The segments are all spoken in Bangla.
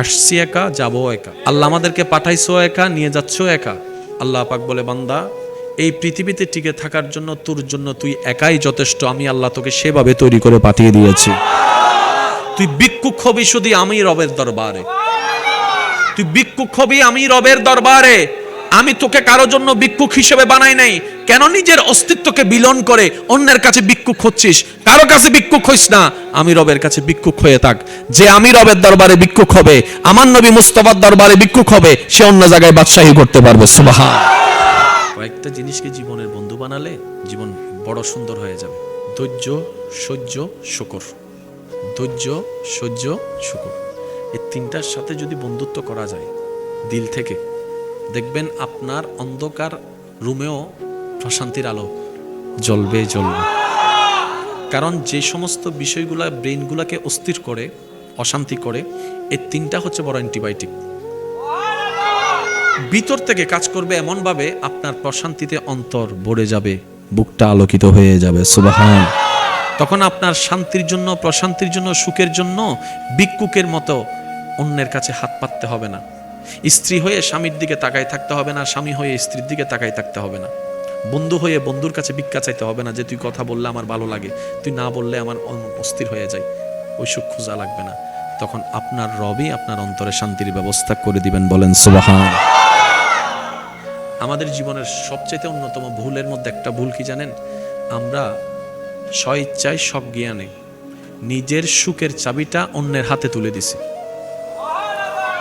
আসছি একা, যাব একা। আল্লাহ আমাদেরকে পাঠাইছো একা, নিয়ে যাচ্ছ একা। আল্লাহ পাক বলে, বান্দা, এই পৃথিবীতে টিকে থাকার জন্য তোর জন্য তুই একাই যথেষ্ট। আমি আল্লাহ তোকে সেভাবে তৈরি করে পাঠিয়ে দিয়েছি। তুই ভিক্ষুক হবি শুধু আমি রবের দরবারে। তুই ভিক্ষুক হবি আমি রবের দরবারে। আমি তোকে কারও জন্য ভিক্ষুক হিসেবে বানাই নাই। কেন নিজের অস্তিত্বকে বিলন করে অন্যের কাছে ভিক্ষুক হচ্ছিস? কারও কাছে ভিক্ষুক হইস না। আমি রবের কাছে ভিক্ষুক হয়ে থাক। যে আমি রবের দরবারে ভিক্ষুক হবে, আমার নবী মুস্তফার দরবারে ভিক্ষুক হবে, সে অন্য জায়গায় বাদশাহী করতে পারবে। সুবাহা কয়েকটা জিনিসকে জীবনের বন্ধু বানালে জীবন বড় সুন্দর হয়ে যাবে। ধৈর্য, সহ্য, শুকর। ধৈর্য, সহ্য, শুকর। এই তিনটার সাথে যদি বন্ধুত্ব করা যায়, দিল থেকে দেখবেন আপনার অন্ধকার রুমেও প্রশান্তির আলো জ্বলবে জ্বলবে। কারণ যে সমস্ত বিষয়গুলা ব্রেনগুলোকে অস্থির করে, অশান্তি করে এই তিনটা হচ্ছে বড় অ্যান্টিবায়োটিক। ভিতর থেকে কাজ করবে এমনভাবে আপনার প্রশান্তিতে অন্তর ভরে যাবে, বুকটা আলোকিত হয়ে যাবে, সুবাহান। তখন আপনার শান্তির জন্য, প্রশান্তির জন্য, সুখের জন্য ভিক্ষুকের মতো অন্যের কাছে হাত পাততে হবে না। স্ত্রী হয়ে স্বামীর দিকে তাকায় থাকতে হবে না, স্বামী হয়ে স্ত্রীর দিকে তাকায় থাকতে হবে না। বন্ধু হয়ে বন্ধুর কাছে ভিক্ষা চাইতে হবে না যে, তুই কথা বললে আমার ভালো লাগে, তুই না বললে আমার অস্থির হয়ে যায় ওই সুখ খোঁজা লাগবে না। তখন আপনার রবই আপনার অন্তরে শান্তির ব্যবস্থা করে দিবেন বলেন, সুবাহান আমাদের জীবনের সবচেয়ে অন্যতম ভুলের মধ্যে একটা ভুল কি জানেন? আমরা স্বইচ্ছায় জ্ঞানে নিজের সুখের চাবিটা অন্যের হাতে তুলে দিছি।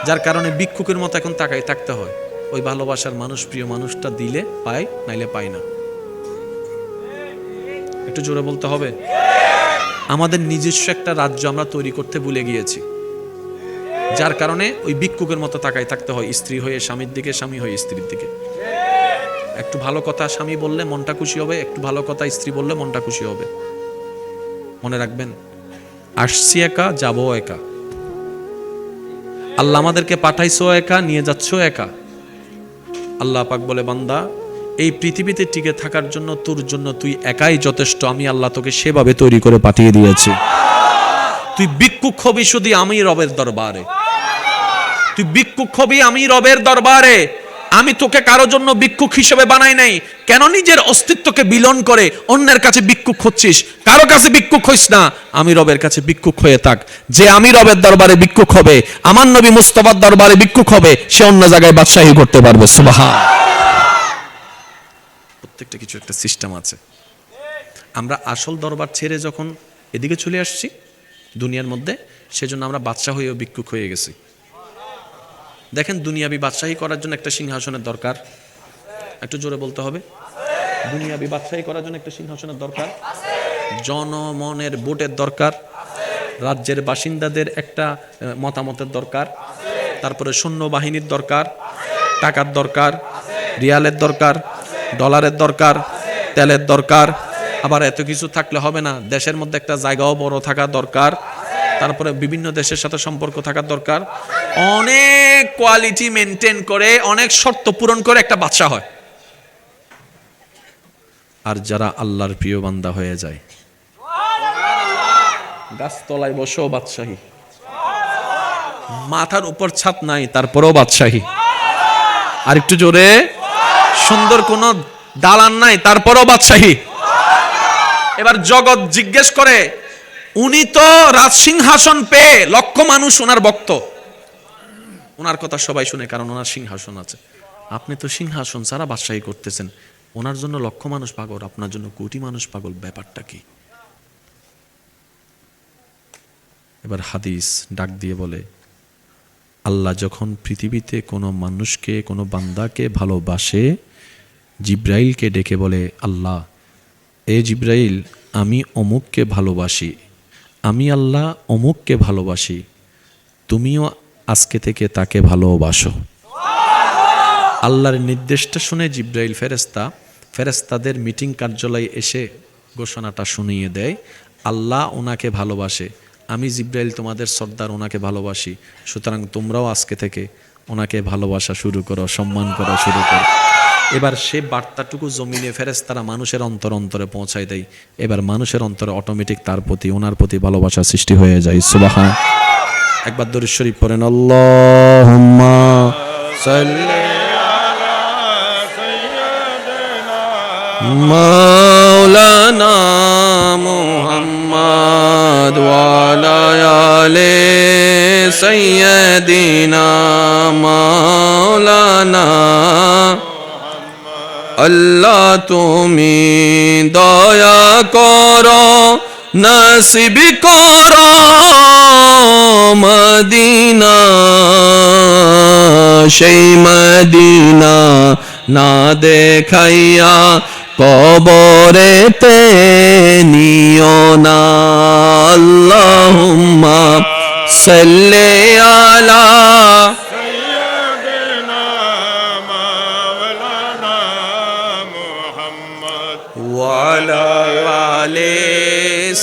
যার কারণে ভিক্ষুকের মতো এখন তাকাই থাকতে হয়। ওই ভালোবাসার মানুষ প্রিয় মানুষটা দিলে পায়, নাইলে পায় না। একটু জোরে বলতে হবে? আমাদের নিজস্ব একটা রাজ্য আমরা তৈরি করতে ভুলে গিয়েছি। যার কারণে ওই ভিক্ষুকের মতো তাকায় থাকতে হয়, স্ত্রী হয়ে স্বামীর দিকে, স্বামী হয়ে স্ত্রীর দিকে। একটু ভালো কথা স্বামী বললে মনটা খুশি হবে, একটু ভালো কথা স্ত্রী বললে মনটা খুশি হবে। মনে রাখবেন, আসছি একা, যাব একা। আল্লাহ আমাদেরকে পাঠাইছো একা, নিয়ে যাচ্ছ একা। আল্লাহ পাক বলে, বান্দা, এই পৃথিবীতে টিকে থাকার জন্য তোর জন্য তুই একাই যথেষ্ট, আমি আল্লাহ তোকে সেভাবে তৈরি করে পাঠিয়ে দিয়েছি। তুই ভিক্ষুক হবি শুধু আমি রবের দরবারে। তুই ভিক্ষুক হবি আমি রবের দরবারে। আমি তোকে কারও জন্য ভিক্ষুক হিসেবে বানাই নাই। কেন নিজের অস্তিত্বকে বিলন করে অন্যের কাছে ভিক্ষুক হচ্ছিস? কারও কাছে ভিক্ষুক হইস না। আমি রবের কাছে ভিক্ষুক হয়ে থাক। যে আমি রবের দরবারে ভিক্ষুক হবে, আমার নবী মুস্তফার দরবারে ভিক্ষুক হবে, সে অন্য জায়গায় বাদশাহী করতে পারবে। সুবাহা প্রত্যেকটা কিছু একটা সিস্টেম আছে। আমরা আসল দরবার ছেড়ে যখন এদিকে চলে আসছি, দুনিয়ার মধ্যে, সেজন্য আমরা বাদশাহ হয়েও ভিক্ষুক হয়ে গেছি। দেখেন দুনিয়াবি বাদশাহী করার জন্য একটা সিংহাসনের দরকার। একটু জোরে বলতে হবে। দুনিয়াবি বাদশাহী করার জন্য একটা সিংহাসনের দরকার। জনমনের ভোটের দরকার। রাজ্যের বাসিন্দাদের একটা মতামতের দরকার। তারপরে সৈন্যবাহিনীর দরকার। টাকার দরকার। রিয়ালের দরকার। ডলারের দরকার। তেলের দরকার। আবার এত কিছু থাকলে হবে না। দেশের মধ্যে একটা জায়গাও বড় থাকা দরকার। তারপরে বিভিন্ন দেশের সাথে সম্পর্ক থাকার দরকার। অনেক কোয়ালিটি মেনটেন করে, অনেক শর্ত পূরণ করে একটা বাদশা হয়। আর যারা আল্লাহর প্রিয় বান্দা হয়ে যায়। গাছতলায় বসেও বাদশাহী। মাথার উপর ছাদ নাই, তারপরেও বাদশাহী। আর একটু জোরে। সুন্দর কোনো দালান নাই, তারপরেও বাদশাহী। এবার জগৎ জিজ্ঞেস করে উনি তো রাজসিংহাসন পেয়ে লক্ষ মানুষ ওনার ভক্ত। ওনার কথা সবাই শুনে, কারণ ওনার সিংহাসন আছে। আপনি তো সিংহাসন ছাড়া বাদশাহী করতেছেন। ওনার জন্য লক্ষ মানুষ পাগল, আপনার জন্য কোটি মানুষ পাগল, ব্যাপারটা কি? এবার হাদিস ডাক দিয়ে বলে, আল্লাহ যখন পৃথিবীতে কোনো মানুষকে, কোনো বান্দাকে ভালোবাসে, জিব্রাইলকে ডেকে বলে, আল্লাহ, এ জিব্রাইল, আমি অমুককে ভালোবাসি। আমি আল্লাহ অমুককে ভালোবাসি, তুমিও আজকে থেকে তাকে ভালোবাসো। আল্লাহর নির্দেশটা শুনে জিব্রাইল ফেরেস্তা ফেরেস্তাদের মিটিং কার্যালয়ে এসে ঘোষণাটা শুনিয়ে দেয়, আল্লাহ ওনাকে ভালোবাসে, আমি জিব্রাইল তোমাদের সর্দার ওনাকে ভালোবাসি, সুতরাং তোমরাও আজকে থেকে ওনাকে ভালোবাসা শুরু করো, সম্মান করা শুরু করো। এবার সে বার্তাটুকু জমিনে ফেরেস তারা মানুষের অন্তর অন্তরে পৌঁছায় দেয়। এবার মানুষের অন্তরে অটোমেটিক তার প্রতি, ওনার প্রতি ভালোবাসা সৃষ্টি হয়ে যায়। সুবাহা একবার দরিশ্বরী পড়েন আল্লাহ মৌলানা মোহাম্মদ সৈয়দিনা মৌলানা আল্লাহ তুমি দয়া করো, নসিব করো মদিনা। সেই মদিনা না দেখাইয়া কবরেতে নিও না। আল্লাহুম্মা সাল্লি আলা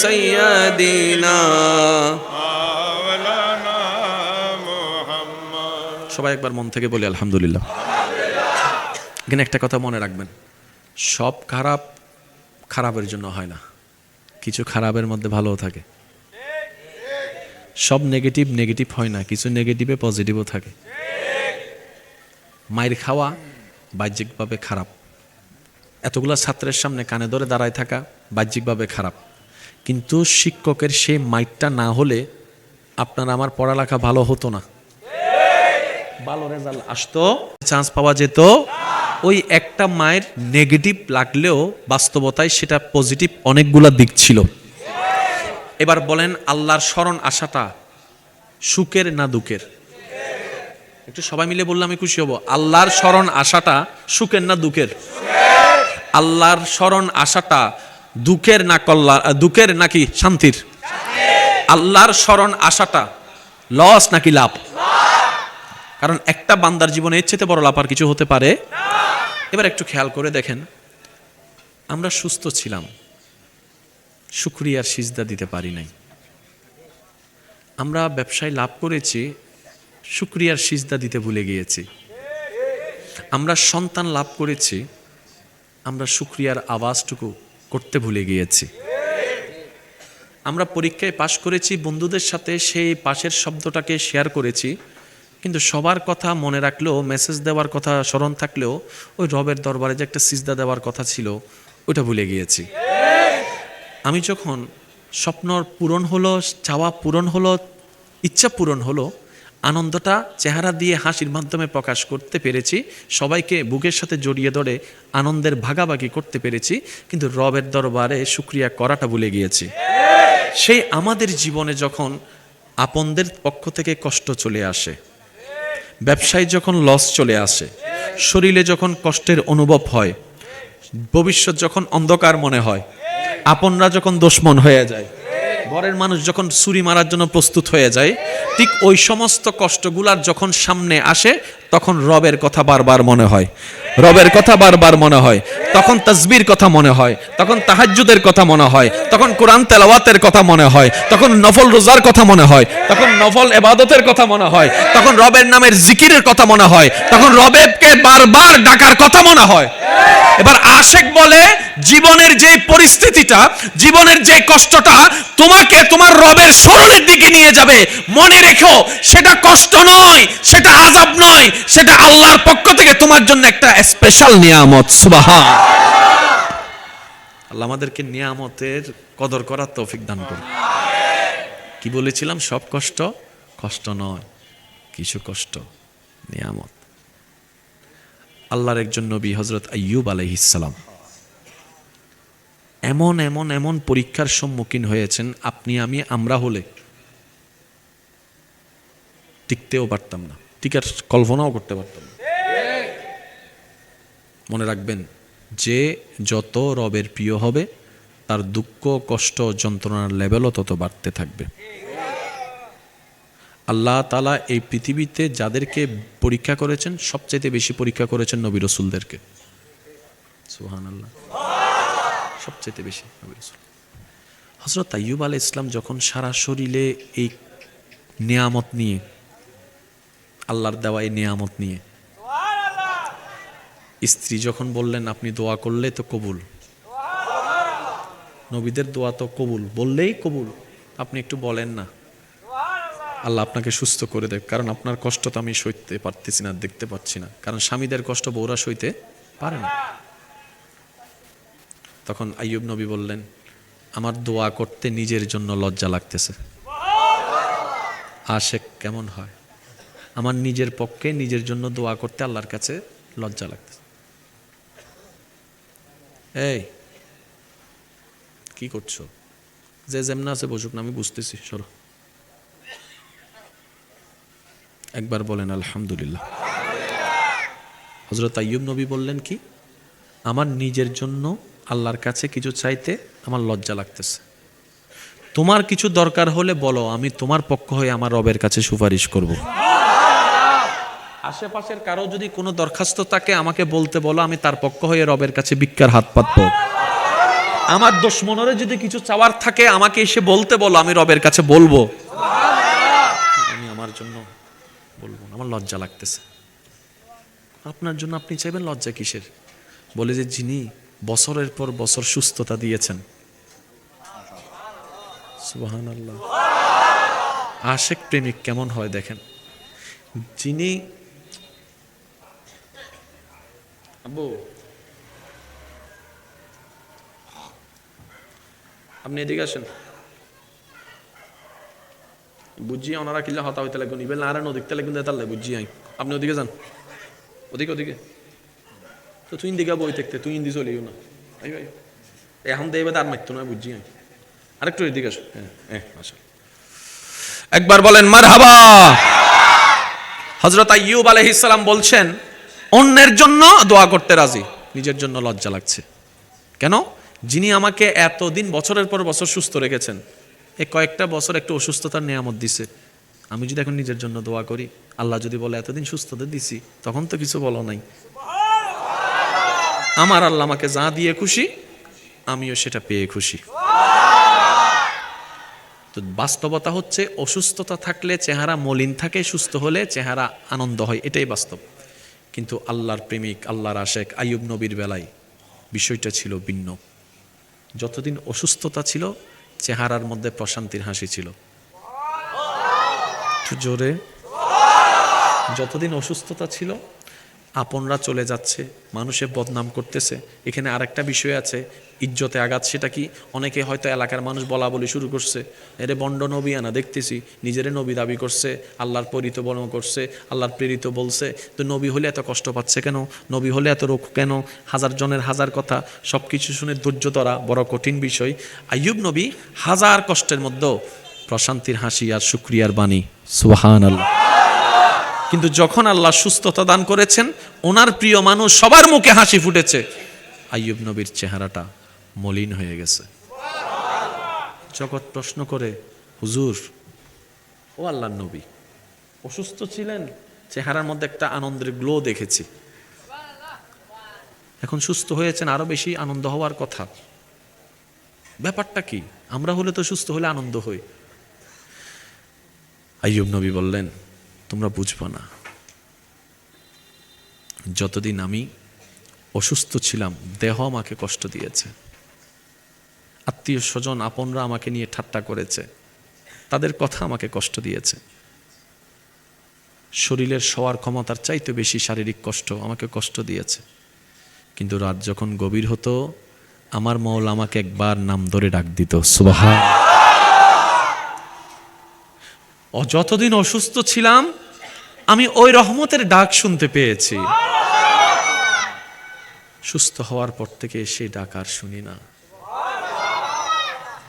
سيدنا مولانا محمد সবাই একবার মন থেকে বলি আলহামদুলিল্লাহ এখানে একটা কথা মনে রাখবেন সব খারাপ খারাপের জন্য হয় না কিছু খারাপের মধ্যে ভালোও থাকে সব নেগেটিভ নেগেটিভ হয় না কিছু নেগেটিভে পজিটিভও থাকে মায়ের খাওয়া বাহ্যিকভাবে খারাপ এতগুলা ছাত্রের সামনে কানে ধরে দাঁড়ায় থাকা বাহ্যিকভাবে খারাপ কিন্তু শিক্ষকের সেই মাইটটা না হলে আপনার আমার পড়ালেখা ভালো হতো না। ভালো রেজাল্ট আসতো চান্স পাওয়া যেত। ওই একটা মায়ের নেগেটিভ লাগলেও বাস্তবতায় সেটা পজিটিভ অনেকগুলা দিক ছিল। এবার বলেন আল্লাহর স্মরণ আসাটা সুখের না দুঃখের? একটু সবাই মিলে বললে আমি খুশি হব। আল্লাহর স্মরণ আসাটা সুখের না দুঃখের? আল্লাহর স্মরণ আসাটা দুঃখের না কল্যাণ দুঃখের নাকি শান্তির? আল্লাহর স্মরণ আসাটা লস নাকি লাভ? কারণ একটা বান্দার জীবনে এর চেয়ে বড় লাভ আর কিছু হতে পারে? এবার একটু খেয়াল করে দেখেন, আমরা সুস্থ ছিলাম শুক্রিয়ার সিজদা দিতে পারি নাই। আমরা ব্যবসায় লাভ করেছি শুক্রিয়ার সিজদা দিতে ভুলে গিয়েছি। আমরা সন্তান লাভ করেছি, আমরা শুক্রিয়ার আওয়াজটুকু করতে ভুলে গিয়েছি। আমরা পরীক্ষায় পাশ করেছি, বন্ধুদের সাথে সেই পাশের শব্দটাকে শেয়ার করেছি, কিন্তু সবার কথা মনে রাখলেও মেসেজ দেওয়ার কথা স্মরণ থাকলেও, ওই রবের দরবারে যে একটা সিজদা দেওয়ার কথা ছিল ওটা ভুলে গিয়েছি। আমি যখন স্বপ্ন পূরণ হলো, চাওয়া পূরণ হলো, ইচ্ছা পূরণ হলো আনন্দটা চেহারা দিয়ে হাসির মাধ্যমে প্রকাশ করতে পেরেছি। সবাইকে বুকের সাথে জড়িয়ে ধরে আনন্দের ভাগাভাগি করতে পেরেছি, কিন্তু রবের দরবারে শুক্রিয়া করাটা ভুলে গিয়েছি। সেই আমাদের জীবনে যখন আপনদের পক্ষ থেকে কষ্ট চলে আসে, ব্যবসায় যখন লস চলে আসে, শরীরে যখন কষ্টের অনুভব হয়, ভবিষ্যৎ যখন অন্ধকার মনে হয়, আপনরা যখন দুশ্মন হয়ে যায়, ঘরের মানুষ যখন ছুরি মারার জন্য প্রস্তুত হয়ে যায় ঠিক ওই সমস্ত কষ্টগুলার যখন সামনে আসে, তখন রবের কথা বারবার মনে হয়। রবের কথা বারবার মনে হয়। তখন তসবির কথা মনে হয়। তখন তাহাজ্জুদের কথা মনে হয়। তখন কোরআন তেলাওয়াতের কথা মনে হয়। তখন নফল রোজার কথা মনে হয়। তখন নফল এবাদতের কথা মনে হয়। তখন রবের নামের জিকিরের কথা মনে হয়। তখন রবেবকে বারবার ডাকার কথা মনে হয়। এবার আশেক বলে, জীবনের যে পরিস্থিতিটা, জীবনের যে কষ্টটা তোমাকে তোমার রবের স্মরণের দিকে নিয়ে যাবে, মনে রেখো, সেটা কষ্ট নয়, সেটা আজাব নয়, সেটা আল্লাহর পক্ষ থেকে তোমার জন্য একটা স্পেশাল নিয়ামত সুবাহা আল্লাহ আমাদেরকে নিয়ামতের কদর করার তৌফিক দান করুন। কি বলেছিলাম? সব কষ্ট কষ্ট নয়, কিছু কষ্ট, নিয়ামত। আল্লাহর একজন নবী হজরত আইয়ুব আলাইহিসালাম এমন এমন এমন পরীক্ষার সম্মুখীন হয়েছেন, আপনি, আমি, আমরা হলে টিকতেও পারতাম না। টিকার কল্পনাও করতে পারতাম না। মনে রাখবেন, যে যত রবের প্রিয় হবে, তার দুঃখ, কষ্ট, যন্ত্রণার লেভেলও তত বাড়তে থাকবে। আল্লাহ তালা এই পৃথিবীতে যাদেরকে পরীক্ষা করেছেন, সবচাইতে বেশি পরীক্ষা করেছেন নবী রসুলদেরকে। সুহান আল্লাহ সবচাইতে বেশি নবী রসুল। হজরত আইয়ুব আলাহ ইসলাম যখন সারা শরীরে এই নিয়ামত নিয়ে আল্লাহর দেওয়া এই নিয়ামত নিয়ে। স্ত্রী যখন বললেন, আপনি দোয়া করলে তো কবুল। নবীদের দোয়া তো কবুল, বললেই কবুল। আপনি একটু বলেন না। আল্লাহ আপনাকে সুস্থ করে দেব কারণ আপনার কষ্ট তো আমি সইতে পারতেছি না, দেখতে পাচ্ছি না। কারণ স্বামীদের কষ্ট বউরা সইতে পারে না। তখন আইয়ুব নবী বললেন, আমার দোয়া করতে নিজের জন্য লজ্জা লাগতেছে। আশেক কেমন হয়? আমার নিজের পক্ষে নিজের জন্য দোয়া করতে আল্লাহর কাছে লজ্জা লাগতেছে। এই, কি করছ? যে যেমন আছে বসুক না, আমি বুঝতেছি, সরো। একবার বলেন, আলহামদুলিল্লাহ। হজরত আইয়ুব নবী বললেন কি? আমার নিজের জন্য আল্লাহর কাছে কিছু চাইতে আমার লজ্জা লাগতেছে। তোমার কিছু দরকার হলে বলো, আমি তোমার পক্ষ হয়ে আমার রবের কাছে সুপারিশ করব। আশেপাশের কারও যদি কোনো দরখাস্ত থাকে, আমাকে বলতে বলো, আমি তার পক্ষ হয়ে রবের কাছে ভিক্ষার হাত পাতবো। আমার দুশ্মনরে যদি কিছু চাওয়ার থাকে, আমাকে এসে বলতে বলো, আমি রবের কাছে বলব। আমি আমার জন্য বলব আমার লজ্জা লাগতেছে। আপনার জন্য আপনি চাইবেন লজ্জা কিসের? বলে যে যিনি বছরের পর বছর সুস্থতা দিয়েছেন। আল্লাহ আশেক প্রেমিক কেমন হয় দেখেন। যিনি আব্বু। আপনি এদিকে আসেন। বুঝছি ওনারা কিল্লা হতা হইতে লাগবেন ইবেল নারায়ণ ওদিকতে লাগবেন তাহলে বুঝছি আই। আপনি ওদিকে যান। ওদিকে ওদিকে। তো তুই দিকে বই দেখতে, তুই ইন্দি চলিও না। আই ভাই এখন দেবে তার মারতো না বুঝছি আই। আরেকটু এদিকে আসো। হ্যাঁ হ্যাঁ আসো। একবার বলেন মার হাবা হজরত আইয়ুব আলহিসাম বলছেন অন্যের জন্য দোয়া করতে রাজি, নিজের জন্য লজ্জা লাগছে। কেন? যিনি আমাকে এতদিন বছরের পর বছর সুস্থ রেখেছেন, এই কয়েকটা বছর একটু অসুস্থতার নিয়ামত দিছে। আমি যদি এখন নিজের জন্য দোয়া করি, আল্লাহ যদি বলে, এতদিন সুস্থতা দিছি, তখন তো কিছু বলো নাই। আমার আল্লাহ আমাকে যা দিয়ে খুশি, আমিও সেটা পেয়ে খুশি। তো বাস্তবতা হচ্ছে, অসুস্থতা থাকলে চেহারা মলিন থাকে, সুস্থ হলে চেহারা আনন্দ হয়, এটাই বাস্তব। কিন্তু আল্লাহর প্রেমিক, আল্লাহর আশেক আইয়ুব নবীর বেলায় বিষয়টা ছিল ভিন্ন। যতদিন অসুস্থতা ছিল, চেহারার মধ্যে প্রশান্তির হাসি ছিল। জোরে। যতদিন অসুস্থতা ছিল আপনরা চলে যাচ্ছে, মানুষে বদনাম করতেছে। এখানে আরেকটা বিষয় আছে, ইজ্জতে আঘাত, সেটা কি? অনেকে হয়তো এলাকার মানুষ বলা বলি শুরু করছে, এরে বন্ড নবী আনা, দেখতেছি, নিজেরে নবী দাবি করছে, আল্লাহর পরিত বর্ণ করছে, আল্লাহর প্রেরিত বলছে। তো নবী হলে এত কষ্ট পাচ্ছে কেন? নবী হলে এত রোগ কেন? হাজার জনের হাজার কথা সব কিছু শুনে ধৈর্য ধরা বড় কঠিন বিষয়। আইয়ুব নবী হাজার কষ্টের মধ্যেও প্রশান্তির হাসি আর শুক্রিয়ার বাণী সুবাহান আল্লাহ কিন্তু যখন আল্লাহ সুস্থতা দান করেছেন, ওনার প্রিয় মানুষ সবার মুখে হাসি ফুটেছে। আইয়ুব নবীর চেহারাটা মলিন হয়ে গেছে। জগৎ প্রশ্ন করে, হুজুর, ও আল্লাহ নবী, অসুস্থ ছিলেন? চেহারার মধ্যে একটা আনন্দের গ্লো দেখেছি। এখন সুস্থ হয়েছেন, আরও বেশি আনন্দ হওয়ার কথা। ব্যাপারটা কি? আমরা হলে তো সুস্থ হলে আনন্দ হই। আইয়ুব নবী বললেন তোমরা বুঝব না। যতদিন আমি অসুস্থ ছিলাম, দেহ আমাকে কষ্ট দিয়েছে। আত্মীয় স্বজন আপনরা আমাকে নিয়ে ঠাট্টা করেছে। তাদের কথা আমাকে কষ্ট দিয়েছে। শরীরের শোয়ার ক্ষমতার চাইতে বেশি শারীরিক কষ্ট আমাকে কষ্ট দিয়েছে। কিন্তু রাত যখন গভীর হতো, আমার মৌল আমাকে একবার নাম ধরে ডাক দিত সুবাহা ও যতদিন অসুস্থ ছিলাম, আমি ওই রহমতের ডাক শুনতে পেয়েছি। সুস্থ হওয়ার পর থেকে সেই ডাক আর শুনি না।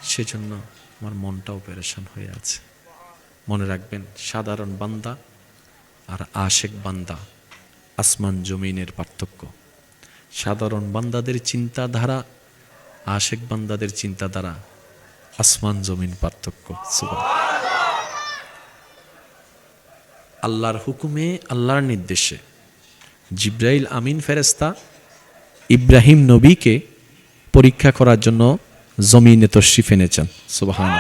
সেজন্য আমার মনটাও পেরেশান হয়ে আছে। মনে রাখবেন, সাধারণ বান্দা আর আশেক বান্দা আসমান জমিনের পার্থক্য। সাধারণ বান্দাদের চিন্তাধারা, আশেক বান্দাদের চিন্তাধারা আসমান জমিন পার্থক্য। সুবহান আল্লাহর হুকুমে, আল্লাহর নির্দেশে। জিব্রাইল আমিন ফেরেস্তা ইব্রাহিম নবীকে পরীক্ষা করার জন্য জমিনে তশরিফ এনেছেন। সুবাহান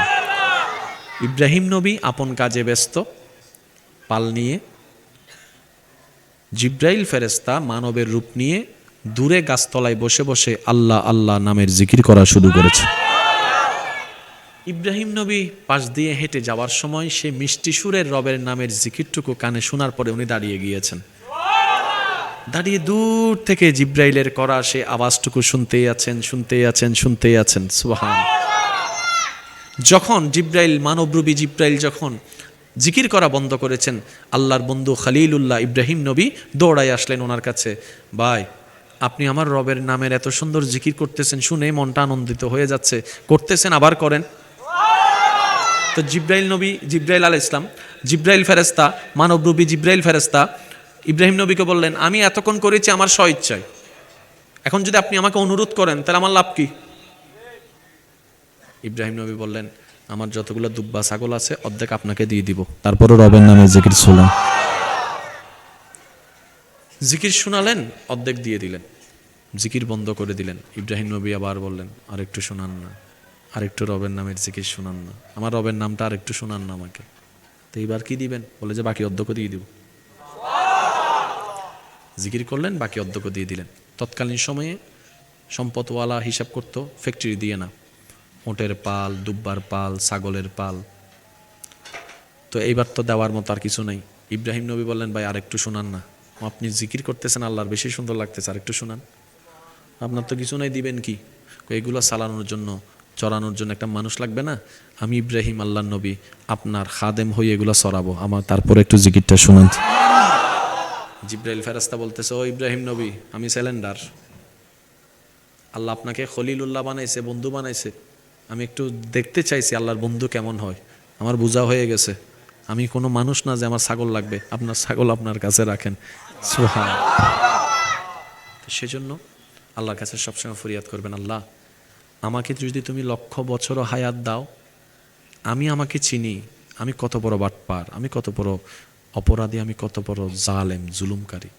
ইব্রাহিম নবী আপন কাজে ব্যস্ত, পাল নিয়ে। জিব্রাইল ফেরেস্তা মানবের রূপ নিয়ে দূরে গাছতলায় বসে বসে আল্লাহ আল্লাহ নামের জিকির করা শুরু করেছে। ইব্রাহিম নবী পাশ দিয়ে হেঁটে যাওয়ার সময় সে মিষ্টি সুরের রবের নামের জিকিরটুকু কানে শোনার পরে উনি দাঁড়িয়ে গিয়েছেন। দাঁড়িয়ে দূর থেকে জিব্রাইলের করা সে আওয়াজটুকু শুনতেই আছেন শুনতেই আছেন শুনতেই আছেন। সুবাহান যখন জিব্রাইল, মানবরূপী জিব্রাইল যখন জিকির করা বন্ধ করেছেন, আল্লাহর বন্ধু খালিলুল্লাহ ইব্রাহিম নবী দৌড়ায় আসলেন ওনার কাছে। ভাই, আপনি আমার রবের নামের এত সুন্দর জিকির করতেছেন, শুনে মনটা আনন্দিত হয়ে যাচ্ছে। করতেছেন, আবার করেন। তো জিব্রাইল নবী, জিব্রাইল আল ইসলাম জিব্রাইল ফেরেস্তা মানবরূপী জিব্রাইল ফেরেস্তা ইব্রাহিম নবীকে বললেন, আমি এতক্ষণ করেছি, আমার স্ব ইচ্ছায়। এখন যদি আপনি আমাকে অনুরোধ করেন, তাহলে আমার লাভ কি? ইব্রাহিম নবী বললেন, আমার যতগুলো দুব্বা ছাগল আছে, অর্ধেক আপনাকে দিয়ে দিব। তারপরে রবের নামে জিকির শুনলাম। জিকির শোনালেন, অর্ধেক দিয়ে দিলেন। জিকির বন্ধ করে দিলেন। ইব্রাহিম নবী আবার বললেন, আরেকটু শোনান না। আরেকটু রবের নামের জিকির শোনান না। আমার রবের নামটা আরেকটু শোনান না আমাকে। তো এইবার কি দিবেন? বলে যে বাকি অর্ধেক দিয়ে দিব। জিকির করলেন, বাকি অর্ধেক দিয়ে দিলেন। তৎকালীন সময়ে সম্পদওয়ালা হিসাব করতো ফ্যাক্টরি দিয়ে না। ওটের পাল, দুব্বার পাল, ছাগলের পাল। তো এইবার তো দেওয়ার মতো আর কিছু নাই। ইব্রাহিম নবী বললেন, ভাই, আরেকটু শোনান না। আপনি জিকির করতেছেন, আল্লাহর বেশি সুন্দর লাগতেছে, আরেকটু শোনান। আপনার তো কিছু নাই, দিবেন কি? এগুলো চালানোর জন্য চড়ানোর জন্য একটা মানুষ লাগবে না? আমি ইব্রাহিম আল্লাহ নবী, আপনার খাদেম হয়ে এগুলো চড়াবো। আমার তারপরে একটু জিকিরটা শুনান। জিব্রাইল ফেরাস্তা বলতেছে, ও ইব্রাহিম নবী, আমি স্যালেন্ডার আল্লাহ আপনাকে খলিলুল্লাহ বানাইছে, বন্ধু বানাইছে। আমি একটু দেখতে চাইছি আল্লাহর বন্ধু কেমন হয়। আমার বোঝা হয়ে গেছে। আমি কোনো মানুষ না যে আমার ছাগল লাগবে। আপনার ছাগল আপনার কাছে রাখেন। সোহা সেজন্য আল্লাহর কাছে সবসময় ফরিয়াদ করবেন, আল্লাহ আমাকে যদি তুমি লক্ষ বছরও হায়াত দাও, আমি আমাকে চিনি, আমি কত বড় বাটপার, আমি কত বড় অপরাধী, আমি কত বড় জালেম, জুলুমকারী।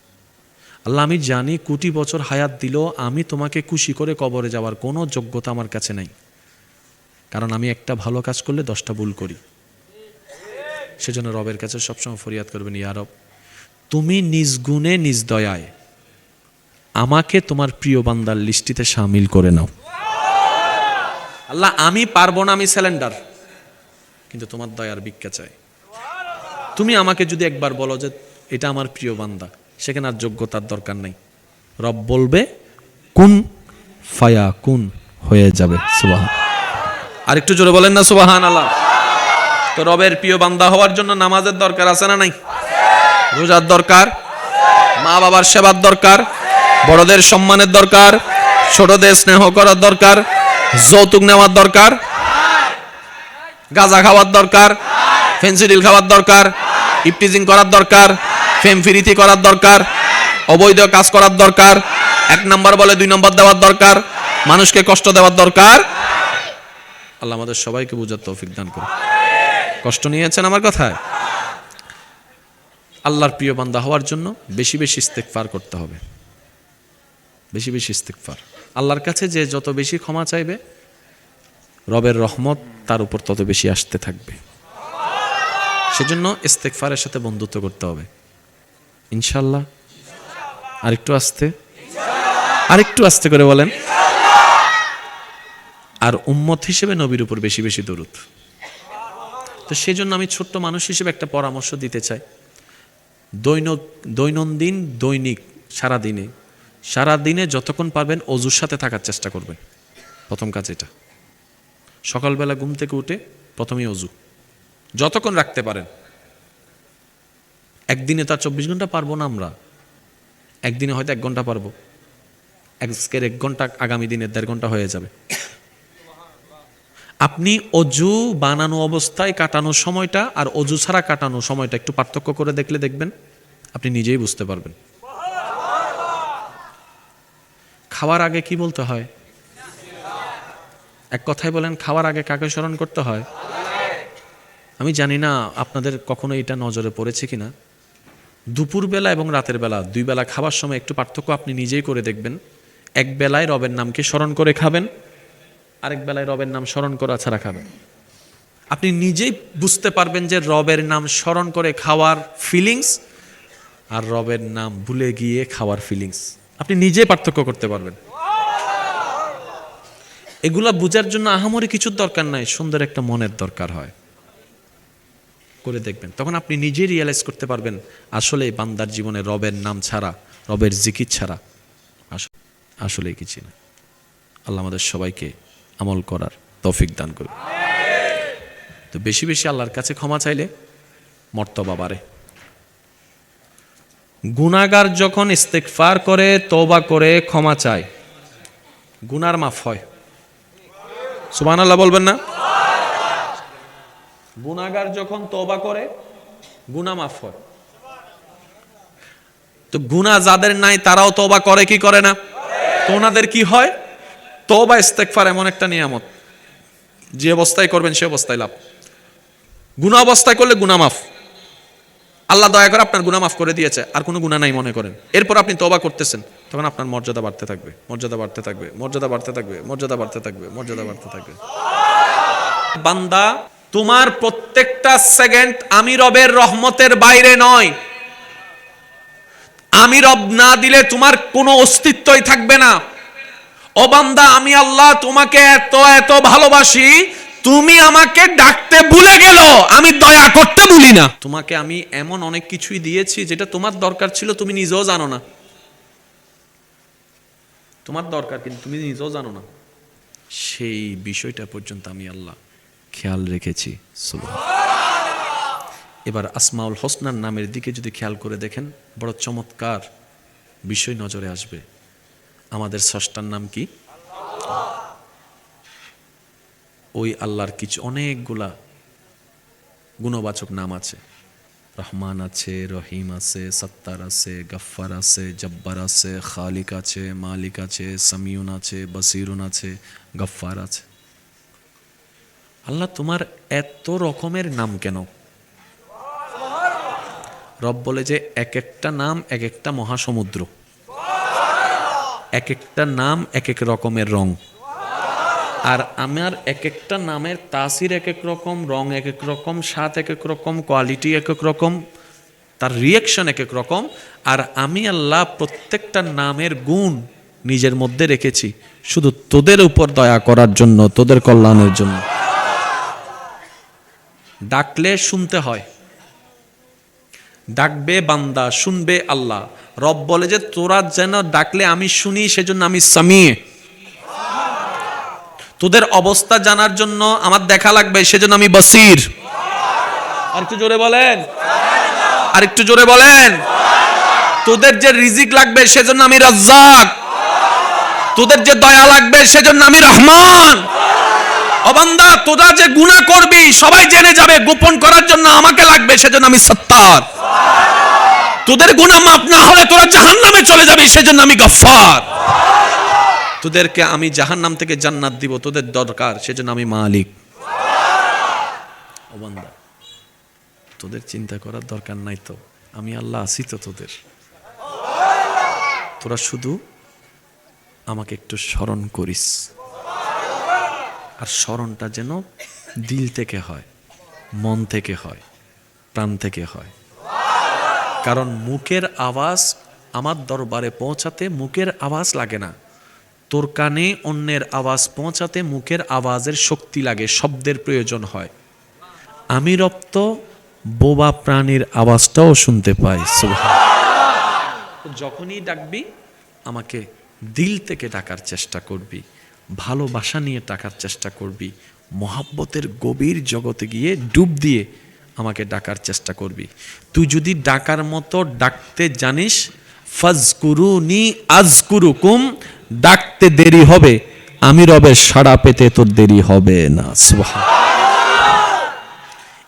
আল্লাহ, আমি জানি কোটি বছর হায়াত দিল আমি তোমাকে খুশি করে কবরে যাওয়ার কোনো যোগ্যতা আমার কাছে নাই। কারণ আমি একটা ভালো কাজ করলে দশটা ভুল করি। সেজন্য রবের কাছে সবসময় ফরিয়াদ করবেন ইয়ারব তুমি নিজ গুণে, নিজ দয়ায় আমাকে তোমার প্রিয় বান্দার লিস্টিতে সামিল করে নাও। আল্লাহ, আমি পারব না, আমি স্যালেন্ডার কিন্তু তোমার দয়ার ভিক্ষা চাই। তুমি আমাকে যদি একবার বলো যে, এটা আমার প্রিয় বান্দা, সেখানে আর যোগ্যতার দরকার নেই। রব বলবে, কুন ফায়া, কুন হয়ে যাবে। সুবাহ আর একটু জোরে বলেন না সুবাহান আল্লাহ তো রবের প্রিয় বান্দা হওয়ার জন্য নামাজের দরকার আছে না নাই? রোজার দরকার মা বাবার সেবার দরকার, বড়দের সম্মানের দরকার, ছোটদের স্নেহ করার দরকার যৌতুক নেওয়ার দরকার? গাঁজা খাওয়ার দরকার? ফেন্সিডিল খাওয়ার দরকার? ইপটিজিং করার দরকার? ফেমফিরিতি করার দরকার? অবৈধ কাজ করার দরকার? এক নম্বর বলে দুই নম্বর দেওয়ার দরকার? মানুষকে কষ্ট দেওয়ার দরকার? আল্লাহ আমাদের সবাইকে বুঝার তৌফিক দান করুন কষ্ট নিয়েছেন আমার কথায়? আল্লাহর প্রিয় বান্দা হওয়ার জন্য বেশি বেশি ইস্তেকফার করতে হবে। বেশি বেশি ইস্তেকফার আল্লাহর কাছে যে যত বেশি ক্ষমা চাইবে, রবের রহমত তার উপর তত বেশি আসতে থাকবে। সেজন্য ইস্তেকফারের সাথে বন্ধুত্ব করতে হবে। ইনশাল্লাহ আরেকটু আসতে। আরেকটু আস্তে করে বলেন। আর উম্মত হিসেবে নবীর উপর বেশি বেশি দরুদ। তো সেই জন্য আমি ছোট্ট মানুষ হিসেবে একটা পরামর্শ দিতে চাই। দৈন দৈনন্দিন দৈনিক সারা দিনে সারা দিনে যতক্ষণ পারবেন অজুর সাথে থাকার চেষ্টা করবেন। প্রথম কাজ এটা। সকালবেলা ঘুম থেকে উঠে প্রথমেই অজু। যতক্ষণ রাখতে পারেন। একদিনে তার চব্বিশ ঘণ্টা পারব না আমরা। একদিনে হয়তো এক ঘণ্টা পারব। আজকের এক ঘণ্টা, আগামী দিনের দেড় ঘণ্টা হয়ে যাবে। আপনি অজু বানানো অবস্থায় কাটানোর সময়টা আর অজু ছাড়া কাটানো সময়টা একটু পার্থক্য করে দেখলে দেখবেন, আপনি নিজেই বুঝতে পারবেন। খাওয়ার আগে কি বলতে হয়? এক কথায় বলেন, খাওয়ার আগে কাকে স্মরণ করতে হয়? আমি জানি না আপনাদের কখনো এটা নজরে পড়েছে কিনা। দুপুরবেলা এবং রাতের বেলা, দুই বেলা খাবার সময় একটু পার্থক্য আপনি নিজেই করে দেখবেন। এক বেলায় রবের নামকে স্মরণ করে খাবেন, আরেক বেলায় রবের নাম স্মরণ করা ছাড়া খাবেন। আপনি নিজেই বুঝতে পারবেন যে রবের নাম স্মরণ করে খাওয়ার ফিলিংস আর রবের নাম ভুলে গিয়ে খাওয়ার ফিলিংস আপনি নিজেই পার্থক্য করতে পারবেন। এগুলা বুঝার জন্য আহামরি কিছুর দরকার নাই, সুন্দর একটা মনের দরকার হয়। করে দেখবেন। তখন আপনি নিজেই রিয়েলাইজ করতে পারবেন, আসলে বান্দার জীবনে রবের নাম ছাড়া, রবের জিকির ছাড়া আস- আসলেই কিছু না আল্লাহ আমাদের সবাইকে আমল করার তৌফিক দান করবে তো বেশি বেশি আল্লাহর কাছে ক্ষমা চাইলে মর্তবা বাড়ে। গুনাগার যখন ইস্তেকফার করে, তওবা করে, ক্ষমা চায়, গুনার মাফ হয়। সুবহানাল্লাহ বলবেন না? গুনাগার যখন তওবা করে, গুনাহ মাফ হয়। তো গুনাহ যাদের নাই, তারাও তওবা করে, কি করে না? তো ওনাদের কি হয়? তওবা, ইস্তেগফার এমন একটা নিয়ামত। যে অবস্থায় করবেন, সে অবস্থায় লাভ। গুনাহ অবস্থায় করলে গুনাহ মাফ। আল্লাহ দয়া করে আপনার গুনাহ মাফ করে দিয়েছে, আর কোনো গুনাহ নাই মনে করেন। এরপর আপনি তওবা করতেছেন, তখন আপনার মর্যাদা বাড়তে থাকবে, মর্যাদা বাড়তে থাকবে, মর্যাদা বাড়তে থাকবে, মর্যাদা বাড়তে থাকবে, মর্যাদা বাড়তে থাকবে। বান্দা, তোমার প্রত্যেকটা সেকেন্ড আমি রবের রহমতের বাইরে নয়। আমি রব না দিলে তোমার কোনো অস্তিত্বই থাকবে না। ও বান্দা, আমি আল্লাহ তোমাকে এত এত ভালোবাসি তুমি আমাকে ডাকতে ভুলে গেল। আমি দয়া করতে ভুলি না। তোমাকে আমি এমন অনেক কিছুই দিয়েছি যেটা তোমার দরকার ছিল, তুমি নিজেও জানো না। তোমার দরকার কিন্তু তুমি নিজেও জানো না। সেই বিষয়টা পর্যন্ত আমি আল্লাহ খেয়াল রেখেছি। এবার আসমাউল হোসনার নামের দিকে যদি খেয়াল করে দেখেন, বড় চমৎকার বিষয় নজরে আসবে। আমাদের ষষ্ঠার নাম কি? ওই আল্লাহর কিছু অনেকগুলা গুণবাচক নাম আছে। রহমান আছে, রহিম আছে, সত্তার আছে, গফ্ফার আছে, জব্বার আছে, খালিক আছে, মালিক আছে, সামিউন আছে, বসিরুন আছে, গফ্ফার আছে। আল্লাহ তোমার এত রকমের নাম কেন? রব বলে যে এক একটা নাম এক একটা মহাসমুদ্র। এক একটা নাম এক এক রকমের রং। আর আমার এক একটা নামের তাসির এক এক রকম, রং এক এক রকম, স্বাদ এক এক রকম কোয়ালিটি এক এক রকম, তার রিয়াকশন এক এক রকম, আর আমি আল্লাহ প্রত্যেকটা নামের গুণ নিজের মধ্যে রেখেছি। শুধু তোদের উপর দয়া করার জন্য, তোদের কল্যাণের জন্য। ডাকলে শুনতে হয়। ডাকবে বান্দা, শুনবে আল্লাহ। রব বলে যে, তোরা যেন ডাকলে আমি শুনি, সেজন্য আমি সামিয়ে। তোদের অবস্থা জানার জন্য আমার দেখা লাগবে, সেজন্য আমি বসির। আর একটু জোরে বলেন। আর একটু জোরে বলেন। তোদের যে রিজিক লাগবে, সেজন্য আমি রাজ্জাক। তোদের যে দয়া লাগবে, সেজন্য আমি রহমান। অবান্দা তোরা যে গুনাহ করবি, সবাই জেনে যাবে, গোপন করার জন্য আমাকে লাগবে, সেজন্য আমি সত্তার। তোদের গুনাহ মাফ না হলে তোরা জাহান্নামে চলে যাবি, সেজন্য আমি গফফার। তোদেরকে আমি জাহান্নাম থেকে জান্নাত দিব, তোদের দরকার, সেজন্য আমি মালিক। তোদের চিন্তা করার দরকার নাই তো, আমি আল্লাহ আছি তো তোদের। তোরা শুধু আমাকে একটু স্মরণ করিস। আর স্মরণটা যেন দিল থেকে হয়, মন থেকে হয়, প্রাণ থেকে হয়। কারণ মুখের আওয়াজ আমার দরবারে পৌঁছাতে মুখের আওয়াজ লাগে না। তোর কানে অন্যের আওয়াজ পৌঁছাতে মুখের আওয়াজের শক্তি লাগে, শব্দের প্রয়োজন হয়। আমি রপ্ত, বোবা প্রাণীর আওয়াজটাও শুনতে পাই যখনই ডাকবি, আমাকে দিল থেকে ডাকার চেষ্টা করবি, ভালোবাসা নিয়ে ডাকার চেষ্টা করবি, মহাব্বতের গভীর জগতে গিয়ে ডুব দিয়ে আমাকে ডাকার চেষ্টা করবি। তুই যদি ডাকার মতো ডাকতে জানিস, ফাজকুরুনি আজকুরুকুম ডাকতে দেরি হবে, আমি রবের সাড়া পেতে তোর দেরি হবে না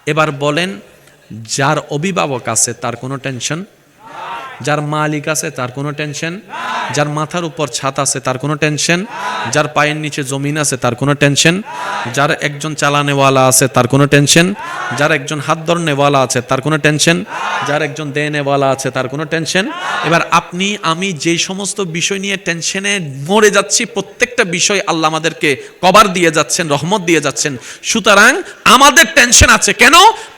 এবার বলেন, যার অভিভাবক আছে তার কোনো টেনশন? যার মালিক আছে, তার কোনো টেনশন। যার মাথার উপর ছাদ আছে, তার কোনো টেনশন। যার পায়ের নিচে জমিন আছে, তার কোনো টেনশন। যার একজন চালানেওয়ালা আছে, তার কোনো টেনশন। যার একজন হাত ধরনেওয়ালা আছে, তার কোনো টেনশন। যার একজন দেনেওয়ালা আছে, তার কোনো টেনশন। এবার আপনি, আমি যেই সমস্ত বিষয় নিয়ে টেনশনে মরে যাচ্ছি, প্রত্যেকটা বিষয় আল্লাহ আমাদেরকে কভার দিয়ে যাচ্ছেন, রহমত দিয়ে যাচ্ছেন। সুতরাং আমাদের টেনশন আছে। কেন?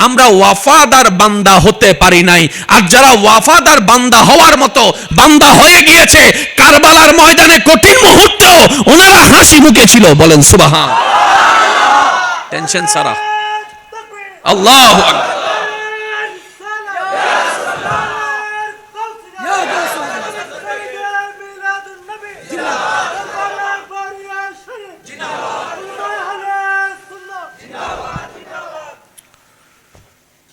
আমরা ওয়াফাদার বান্দা হতে পারি নাই। আর যারা ওয়াফাদার বান্দা হওয়ার মতো বান্দা হয়ে গিয়েছে কারবালার ময়দানে কঠিন মুহূর্তেও ওনারা হাসি মুখে ছিল বলেন সুবাহা টেনশন সারা আল্লাহ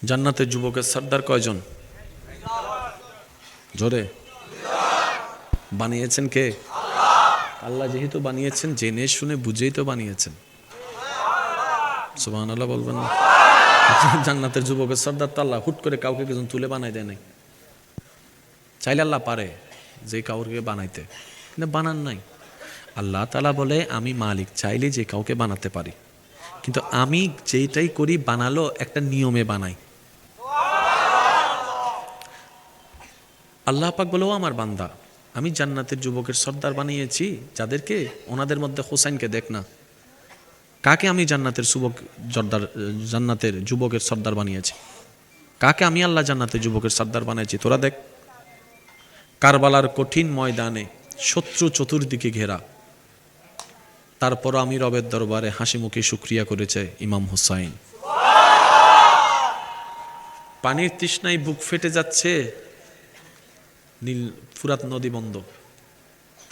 জান্নাতের যুবকের সর্দার কয়জন? জোরে। বানিয়েছেন কে? আল্লাহ যেহেতু বানিয়েছেন, জেনে শুনে বুঝেই তো বানিয়েছেন। সুবাহ আল্লাহ বলবেন না। জান্নাতের যুবকের সর্দার তো আল্লাহ হুট করে কাউকে কিছু তুলে বানাই দেয় নাই। চাইলে আল্লাহ পারে যে কাউকে বানাইতে। কিন্তু বানান নাই। আল্লাহ তালা বলে, আমি মালিক, চাইলে যে কাউকে বানাতে পারি। কিন্তু আমি যেটাই করি, বানালো, একটা নিয়মে বানাই। আল্লাহ পাক বলেও আমার বান্দা। আমি জান্নাতের যুবকের সর্দার বানিয়েছি, যাদেরকে ওনাদের মধ্যে হোসাইনকে দেখ না। কাকে আমি জান্নাতের যুবক জর্দার, জান্নাতের যুবকের সর্দার বানিয়েছি? কাকে আমি আল্লাহ জান্নাতের যুবকের সর্দার বানিয়েছি? তোরা দেখ। কারবালার কঠিন ময়দানে শত্রু চতুর্দিকে ঘেরা। তারপর আমি রবের দরবারে হাসি মুখে শুক্রিয়া করেছে ইমাম হুসাইন। পানির তৃষ্ণায় বুক ফেটে যাচ্ছে নীল ফুরাত নদী বন্ধ।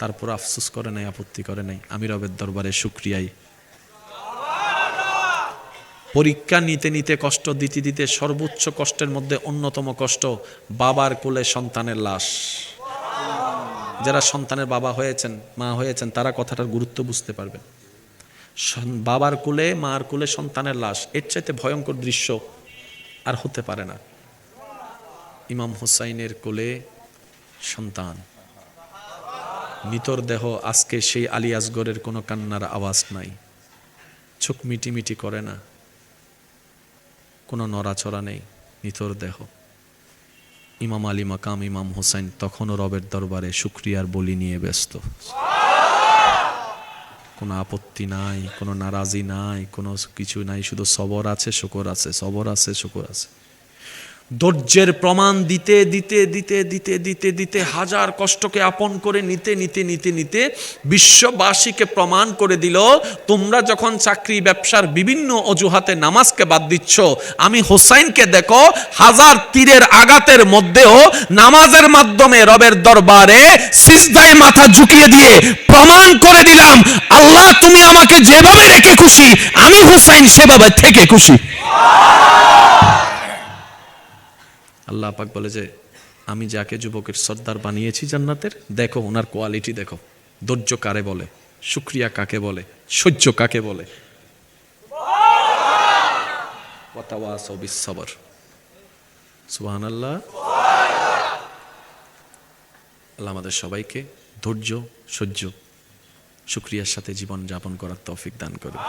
তারপর আফসোস করে নাই, আপত্তি করে নাই। আমি রবের দরবারে শুক্রিয়াই। পরীক্ষা নিতে নিতে কষ্ট, দিতে দিতে সর্বোচ্চ কষ্টের মধ্যে অন্যতম কষ্ট, বাবার কোলে সন্তানের লাশ। যারা সন্তানের বাবা হয়েছেন, মা হয়েছেন, তারা কথাটার গুরুত্ব বুঝতে পারবেন। বাবার কোলে, মার কোলে সন্তানের লাশ, এর চাইতে ভয়ঙ্কর দৃশ্য আর হতে পারে না। ইমাম হুসাইনের কোলে সন্তান। নিতর দেহ আজকে সেই আলী আসগরের কোনো কান্নার আওয়াজ নাই। চোখ মিটি মিটি করে না। কোনো নড়াচড়া নেই নিতর দেহ। ইমাম আলী মাকাম, ইমাম হোসেন তখনও রবের দরবারে শুক্রিয়ার বলি নিয়ে ব্যস্ত। কোনো আপত্তি নাই, কোনো নারাজি নাই, কোনো কিছু নাই, শুধু সবর আছে, শুকর আছে, সবর আছে, শুকর আছে। ধৈর্যের প্রমাণ দিতে দিতে দিতে দিতে দিতে দিতে হাজার কষ্টকে আপন করে নিতে নিতে নিতে নিতে বিশ্ববাসীকে প্রমাণ করে দিল, তোমরা যখন চাকরি, ব্যবসার বিভিন্ন অজুহাতে নামাজকে বাদ দিচ্ছ, আমি হোসাইনকে দেখো, হাজার তীরের আঘাতের মধ্যেও নামাজের মাধ্যমে রবের দরবারে সিজদায় মাথা ঝুঁকিয়ে দিয়ে প্রমাণ করে দিলাম, আল্লাহ তুমি আমাকে যেভাবে রেখে খুশি, আমি হোসাইন সেভাবে থেকে খুশি। আল্লাহ পাক বলে যে, আমি যাকে যুবকের সর্দার বানিয়েছি জান্নাতের, দেখো ওনার কোয়ালিটি দেখো। ধৈর্য কারে বলে? শুক্রিয়া কাকে বলে? সহ্য কাকে বলে? আল্লাহ আল্লাহ আমাদের সবাইকে ধৈর্য, সহ্য, শুক্রিয়ার সাথে জীবন যাপন করার তৌফিক দান করুন।